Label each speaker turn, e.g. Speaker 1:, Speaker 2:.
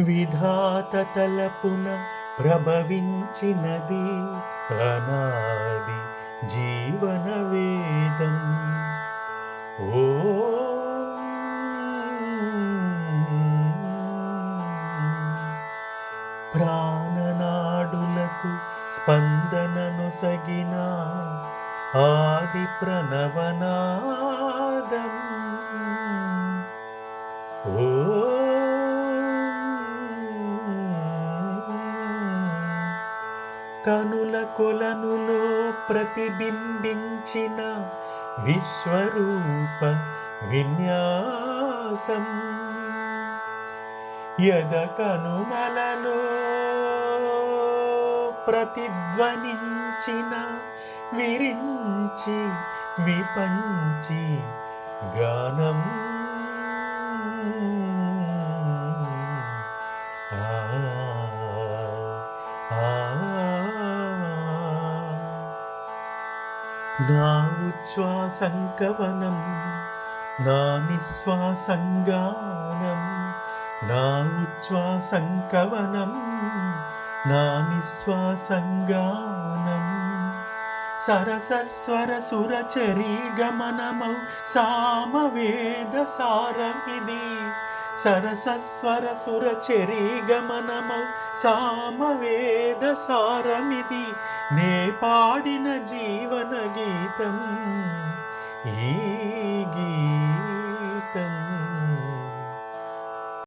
Speaker 1: విధాత తలపున ప్రభవించినది అనాది జీవన వేదం. ఓ. ప్రాణనాడులకు స్పందననొసగిన ఆది ప్రణవనాదం. ఓ కనుల కొలనులో ప్రతిబింబించిన విశ్వరూప విన్యాసం. యద కనుమలలో ప్రతిధ్వనించిన విరించి విపంచి గానం. ఆ ఆ నా ఉచ్ఛ్వాసంకవనం నా నిశ్వాసంగానం నా ఉచ్ఛ్వాసంకవనం నా నిశ్వాసంగానం సరసస్వర సురచరీ గమనమౌ సామవేద సారమిది సరసస్వర సురచరీ గమనమౌ సామవేద సారమిది నే పాడిన జీవన గీతం. ఈ